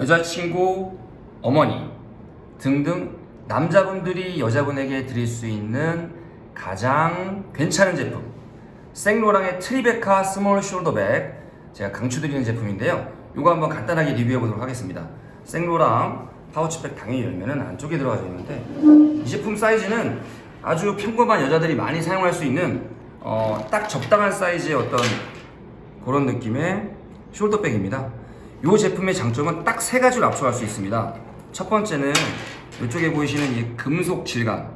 여자친구, 어머니 등등 남자분들이 여자분에게 드릴 수 있는 가장 괜찮은 제품. 생로랑의 트리베카 스몰 숄더백. 제가 강추드리는 제품인데요. 이거 한번 간단하게 리뷰해 보도록 하겠습니다. 생로랑 파우치백 당연히 열면은 안쪽에 들어가져 있는데 이 제품 사이즈는 아주 평범한 여자들이 많이 사용할 수 있는 어, 딱 적당한 사이즈의 어떤 그런 느낌의 숄더백입니다. 이 제품의 장점은 딱 세 가지로 압축할 수 있습니다. 첫 번째는 이쪽에 보이시는 이 금속 질감.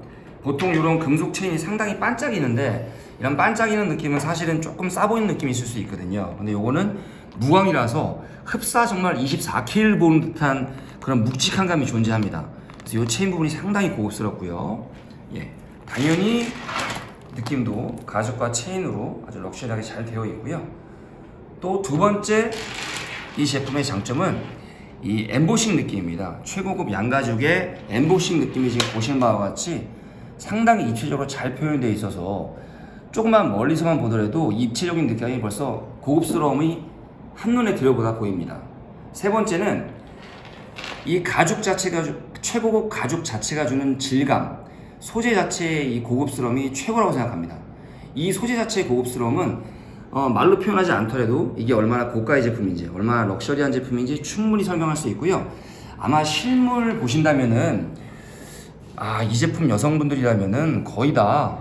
보통 이런 금속 체인이 상당히 반짝이는데 이런 반짝이는 느낌은 사실은 조금 싸 보이는 느낌이 있을 수 있거든요. 근데 이거는 무광이라서 흡사 정말 24K를 보는 듯한 그런 묵직한 감이 존재합니다. 그래서 이 체인 부분이 상당히 고급스럽고요. 예, 당연히 느낌도 가죽과 체인으로 아주 럭셔리하게 잘 되어 있고요. 또 두 번째 이 제품의 장점은 이 엠보싱 느낌입니다. 최고급 양가죽의 엠보싱 느낌이 지금 보시는 바와 같이 상당히 입체적으로 잘 표현되어 있어서 조금만 멀리서만 보더라도 입체적인 느낌이 벌써 고급스러움이 한눈에 들어보다 보입니다. 세 번째는 이 가죽 자체가 주- 최고급 가죽 자체가 주는 질감, 소재 자체의 이 고급스러움이 최고라고 생각합니다. 이 소재 자체의 고급스러움은 어, 말로 표현하지 않더라도 이게 얼마나 고가의 제품인지, 얼마나 럭셔리한 제품인지 충분히 설명할 수 있고요. 아마 실물 보신다면은 아, 이 제품 여성분들이라면은 거의 다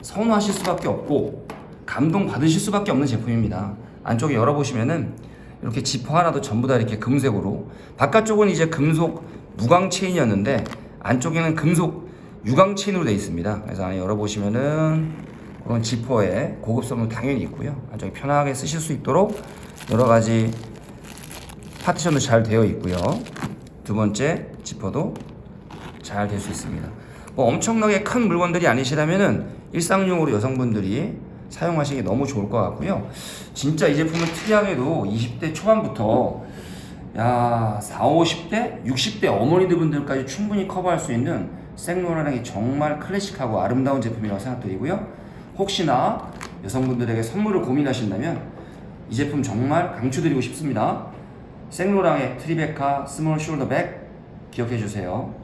선호하실 수밖에 없고 감동 받으실 수밖에 없는 제품입니다. 안쪽에 열어보시면은 이렇게 지퍼 하나도 전부 다 이렇게 금색으로 바깥쪽은 이제 금속 무광 체인이었는데 안쪽에는 금속 유광 체인으로 되어 있습니다. 그래서 안에 열어보시면은 그런 지퍼에 고급성은 당연히 있고요. 안쪽에 편하게 쓰실 수 있도록 여러 가지 파티션도 잘 되어 있고요. 두 번째 지퍼도 잘 될 수 있습니다. 뭐 엄청나게 큰 물건들이 아니시라면은 일상용으로 여성분들이 사용하시기 너무 좋을 것 같고요. 진짜 이 제품은 특이하게도 20대 초반부터 야 4, 50대, 60대 어머니들 분들까지 충분히 커버할 수 있는 생로라랑이 정말 클래식하고 아름다운 제품이라고 생각드리고요. 혹시나 여성분들에게 선물을 고민하신다면 이 제품 정말 강추드리고 싶습니다. 생로랑의 트리베카 스몰 숄더백 기억해 주세요.